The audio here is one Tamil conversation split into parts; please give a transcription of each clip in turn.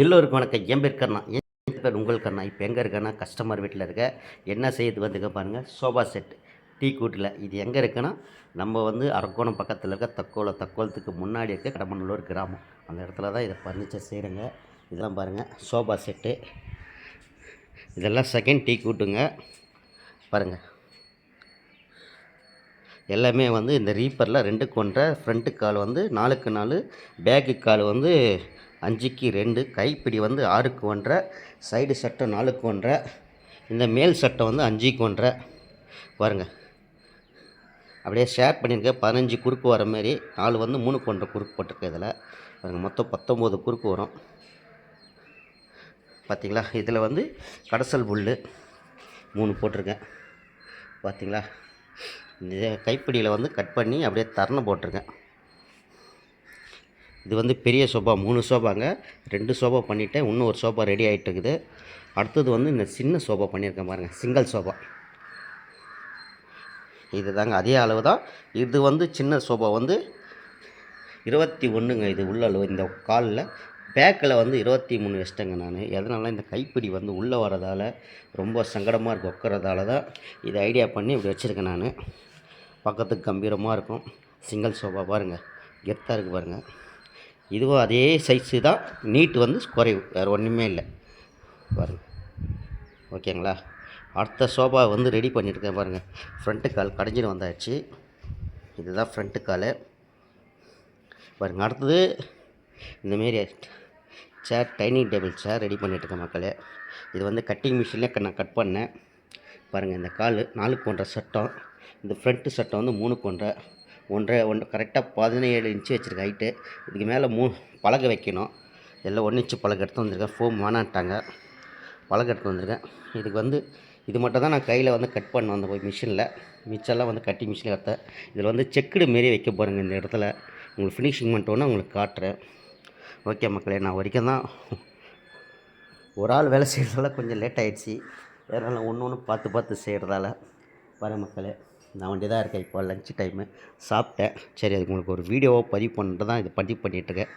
எல்லோருக்கும் வணக்கம். என் பேர் கண்ணா என் பேர் உங்கள் கண்ணா இப்போ எங்கே இருக்கேன்னா கஸ்டமர் வீட்டில் இருக்க என்ன செய்யுது வந்துங்க பாருங்கள் சோபா செட் டீ கூட்டில். இது எங்கே இருக்குன்னா நம்ம வந்து அரக்கோணம் பக்கத்தில் இருக்க தக்கோல தக்கோலத்துக்கு முன்னாடி இருக்க கடமநல்லூர் கிராமம். அந்த இடத்துல தான் இதை ஃபர்னிச்சர் செய்கிறேங்க. இதெல்லாம் பாருங்கள் சோபா செட்டு இதெல்லாம் செகண்ட் டீ கூட்டுங்க. பாருங்கள் எல்லாமே வந்து இந்த ரீப்பரில் ரெண்டுக்கு கொன்ற ஃப்ரண்ட்டு கால் வந்து நாலுக்கு நாலு பேக்கு கால் வந்து அஞ்சுக்கு ரெண்டு கைப்பிடி வந்து ஆறுக்கு ஒன்றரை சைடு சட்டை நாலுக்கு ஒன்றரை இந்த மேல் சட்டை வந்து அஞ்சுக்கு ஒன்றரை. பாருங்கள் அப்படியே ஷேர் பண்ணியிருக்கேன். பதினஞ்சு குறுக்கு வர மாதிரி நாலு வந்து மூணுக்கு ஒன்றரை குறுக்கு போட்டிருக்கேன் இதில். பாருங்கள் மொத்தம் பத்தொம்போது குறுக்கு வரும். பார்த்திங்களா இதில் வந்து கடைசல் புல் மூணு போட்டிருக்கேன். பார்த்திங்களா இந்த கைப்பிடியில் வந்து கட் பண்ணி அப்படியே தரணை போட்டிருக்கேன். இது வந்து பெரிய சோபா மூணு சோபாங்க. ரெண்டு சோபா பண்ணிவிட்டேன் இன்னும் ஒரு சோபா ரெடி ஆகிட்டு இருக்குது அடுத்தது வந்து இந்த சின்ன சோபா பண்ணியிருக்கேன் பாருங்கள் சிங்கிள் சோபா. இது தாங்க அதே அளவு தான் இது வந்து சின்ன சோபா வந்து இருபத்தி ஒன்றுங்க. இது உள்ள அளவு. இந்த காலில் பேக்கில் வந்து இருபத்தி மூணு வச்சிட்டேங்க நான். எதனால இந்த கைப்பிடி வந்து உள்ளே வரதால் ரொம்ப சங்கடமாக இருக்குது உட்கறதால தான் இது ஐடியா பண்ணி இப்படி வச்சுருக்கேன் நான். பக்கத்துக்கு கம்பீரமாக இருக்கும். சிங்கிள் சோஃபா பாருங்கள் கெத்தாக இருக்குது பாருங்கள் இதுவும் அதே சைஸு தான் நீட்டு வந்து குறைவு வேறு ஒன்றுமே இல்லை. பாருங்கள் ஓகேங்களா? அடுத்த சோபா வந்து ரெடி பண்ணியிருக்கேன் பாருங்கள் ஃப்ரண்ட்டு கால் கடைஞ்சிட்டு வந்தாச்சு. இதுதான் ஃப்ரண்ட்டு கால். பாருங்கள் அடுத்தது இந்தமாரி chair dining table chair ready பண்ணிகிட்ருக்கேன் மக்களே. இது வந்து கட்டிங் மிஷினில் நான் கட் பண்ணேன். பாருங்கள் இந்த கால் நாலு கொன்ற சட்டம். இந்த ஃப்ரண்ட்டு சட்டம் வந்து மூணு ஒன்றரை. ஒன்றரை ஒன்று கரெக்டாக பதினேழு இன்ச்சு வச்சுருக்கேன் ஹைட்டு இதுக்கு மேலே மூ பலகை வைக்கணும். எல்லாம் ஒன்று இன்ச்சு பலகை எடுத்து வந்திருக்கேன். ஃபோம் வேணான்ட்டாங்க பலகை எடுத்து வந்திருக்கேன். இதுக்கு வந்து இது மட்டும் தான் நான் கையில் வந்து கட் பண்ண வந்த போய் மிஷினில் மிச்சம்லாம் வந்து கட்டி மிஷினில் எடுத்தேன் இதில் வந்து செக்குடு மாரி வைக்க போகிறேங்க இந்த இடத்துல. உங்களுக்கு ஃபினிஷிங் பண்ணிட்டோன்னே உங்களுக்கு காட்டுறேன். ஓகே மக்களே நான் வரைக்கும் தான் ஒரு ஆள் வேலை செய்கிறதால கொஞ்சம் லேட் ஆகிடுச்சி வேறு ஒன்று ஒன்று பார்த்து பார்த்து செய்கிறதால வர மக்களே. நான் வண்டி தான் இருக்கேன் இப்போ லஞ்ச் டைமு சாப்பிட்டேன். சரி அது உங்களுக்கு ஒரு வீடியோவை பதிவு பண்ணிட்டு தான் இது பதிவு பண்ணிகிட்ருக்கேன்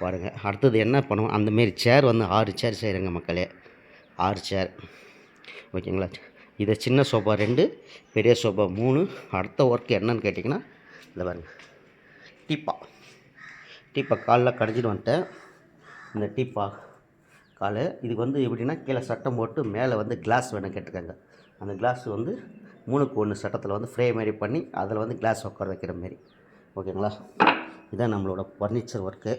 பாருங்கள் அடுத்தது என்ன பண்ணுவோம்? அந்தமாரி சேர் வந்து ஆறு சேர் செய்கிறேங்க மக்களே. ஆறு சேர் ஓகேங்களா? இது சின்ன சோஃபா ரெண்டு பெரிய சோஃபா மூணு. அடுத்த ஒர்க் என்னன்னு கேட்டிங்கன்னா இந்த பாருங்க. டீப்பா. டீப்பா காலில் கடைஞ்சிட்டு வந்துட்டேன். இந்த டீப்பா கால். இதுக்கு வந்து எப்படின்னா கீழே சட்டம் போட்டு மேலே வந்து கிளாஸ் வேணும் கேட்டிருக்காங்க. அந்த கிளாஸ் வந்து மூணுக்கு ஒன்று சட்டத்தில் வந்து ஃப்ரே மாதிரி பண்ணி அதில் வந்து கிளாஸ் உட்கார வைக்கிற மாரி. ஓகேங்களா? இதான் நம்மளோட ஃபர்னிச்சர் ஒர்க்கு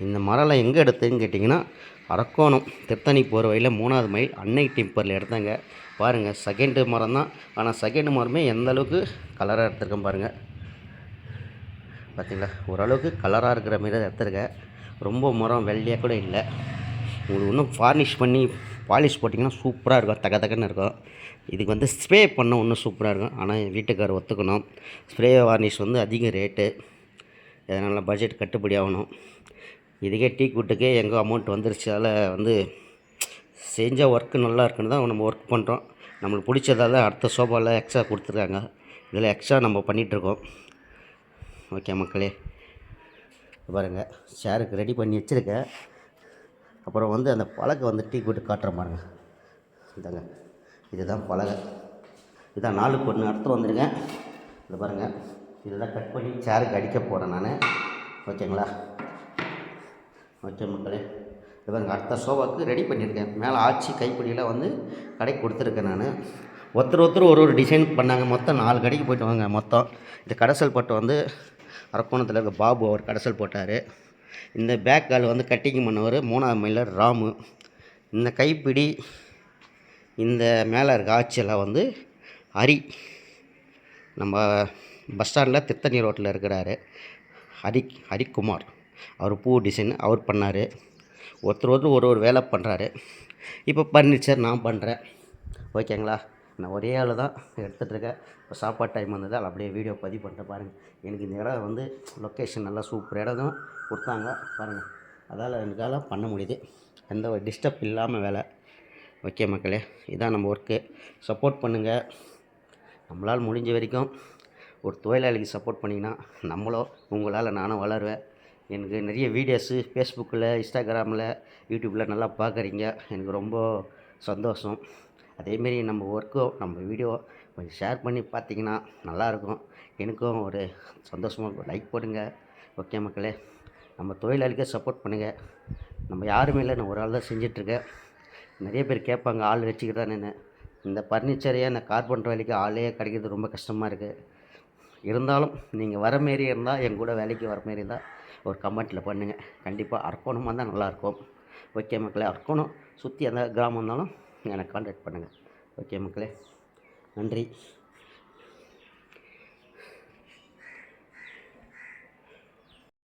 இந்த மரம்லாம் எங்கே எடுத்தேன்னு கேட்டிங்கன்னா அரக்கோணம் திருத்தணி போகிற வழியில் மூணாவது மைல் அன்னை டிம்பரில் எடுத்தாங்க. பாருங்கள் செகண்டு மரம் தான். ஆனால் செகண்டு மரமே எந்த அளவுக்கு கலராக எடுத்திருக்கேன் பாருங்கள் பார்த்தீங்களா ஓரளவுக்கு கலராக இருக்கிற மாரி தான் எடுத்திருக்கேன். ரொம்ப மரம் வெள்ளையாக கூட இல்லை. உங்களுக்கு இன்னும் ஃபார்னிஷ் பண்ணி பாலிஷ் போட்டிங்கன்னா சூப்பராக இருக்கும். தக தகன்னு இருக்கும். இதுக்கு வந்து ஸ்ப்ரே பண்ண இன்னும் சூப்பராக இருக்கும். ஆனால் என் வீட்டுக்காரர் ஒத்துக்கணும். ஸ்ப்ரே வார்னிஷ் வந்து அதிக ரேட்டு அதனால் பட்ஜெட் கட்டுப்படி ஆகணும். இதுக்கே டீ கூட்டுக்கே எங்கள் அமௌண்ட் வந்துருச்சால வந்து செஞ்ச ஒர்க்கு நல்லா இருக்குன்னு தான் நம்ம ஒர்க் பண்ணுறோம் நம்மளுக்கு பிடிச்சதால அடுத்த சோபாவில் எக்ஸ்ட்ரா கொடுத்துருக்காங்க. இதில் எக்ஸ்ட்ரா நம்ம பண்ணிகிட்ருக்கோம் ஓகே மக்களே. பாருங்கள் சேருக்கு ரெடி பண்ணி வச்சுருக்கேன். அப்புறம் வந்து அந்த பலகை வந்து டீ போட்டு காட்டுற பாருங்க. இதாங்க இதுதான் பலகை. இதான் நாலு பொண்ணு எடுத்து வந்திருக்கேன். இது பாருங்கள் இதெல்லாம் கட் பண்ணி சேருக்கு அடிக்க போகிறேன் நான். ஓகேங்களா? ஓகே மக்களே. இது பாருங்கள் அடுத்த சோபாவுக்கு ரெடி பண்ணியிருக்கேன். மேலே ஆச்சு கைப்பிடியெல்லாம் வந்து கடைக்கு கொடுத்துருக்கேன் நான். ஒருத்தர் ஒருத்தர் ஒரு ஒரு டிசைன் பண்ணாங்க. மொத்தம் நாலு கடைக்கு போயிட்டு வாங்க. மொத்தம். இந்த கடைசல் பட்டு வந்து அரக்கோணத்தில் இருக்க பாபு அவர் கடைசல் போட்டார். இந்த பேக் கால் வந்து கட்டிங் பண்ணவர் மூணாவது மைலர் ராமு. இந்த கைப்பிடி இந்த மேலே இருக்க ஆட்சியெல்லாம் வந்து ஹரி. நம்ம பஸ் ஸ்டாண்டில் திருத்தணி ரோட்டில் இருக்கிறாரு. ஹரி ஹரிக்குமார் அவர் பூ டிசைன் அவர் பண்ணார். ஒருத்தர் ஒருத்தர் ஒரு ஒரு வேலை பண்ணுறாரு இப்போ பர்னிச்சர் நான் பண்ணுறேன் ஓகேங்களா நான் ஒரே ஆள் தான் எடுத்துகிட்ருக்கேன் இப்போ சாப்பாடு டைம் வந்ததால் அப்படியே வீடியோ பதிவு பண்ணிட்டேன். பாருங்கள் எனக்கு இந்த இடம் வந்து லொக்கேஷன் நல்லா சூப்பர் இடம் தான் கொடுத்தாங்க. பாருங்கள் அதால் எனக்கால பண்ண முடியுது. எந்த ஒரு டிஸ்டர்ப் இல்லாமல் வேலை. ஓகே மக்களே. இதான் நம்ம ஒர்க்கு சப்போர்ட் பண்ணுங்கள் நம்மளால் முடிஞ்ச வரைக்கும் ஒரு தொழிலாளிக்கு சப்போர்ட் பண்ணிங்கன்னா நம்மளோ உங்களால் நானும் வளருவேன். எனக்கு நிறைய வீடியோஸு ஃபேஸ்புக்கில் இன்ஸ்டாகிராமில் யூடியூப்பில் நல்லா பார்க்குறீங்க. எனக்கு ரொம்ப சந்தோஷம். அதேமாரி நம்ம ஒர்க்கும் நம்ம வீடியோ கொஞ்சம் ஷேர் பண்ணி பார்த்தீங்கன்னா நல்லாயிருக்கும் எனக்கும் ஒரு சந்தோஷமாக இருக்கும். லைக் போடுங்க. ஓகே மக்களே. நம்ம தொழிலாளிக்கே சப்போர்ட் பண்ணுங்கள் நம்ம யாருமே இல்லை. நான் ஒரு ஆள் தான் செஞ்சிட்ருக்கேன். நிறைய பேர் கேட்பாங்க ஆள் வச்சுக்கிறதானேன்னு இந்த ஃபர்னிச்சரையே இந்த கார்பன் வேலைக்கு ஆளே கிடைக்கிறது ரொம்ப கஷ்டமாக இருக்குது இருந்தாலும் நீங்கள் வர மாரி இருந்தால் எங்கூட வேலைக்கு வர மாரி இருந்தால் ஒரு கமெண்ட்டில் பண்ணுங்கள் கண்டிப்பாக அரக்கோணமாக தான் நல்லாயிருக்கும் ஓகே மக்களே. அரக்கோணம் சுற்றி எந்த கிராமம் இருந்தாலும் எனக்கு கான்டாக்ட் பண்ணுங்கள் ஓகே மக்களே நன்றி.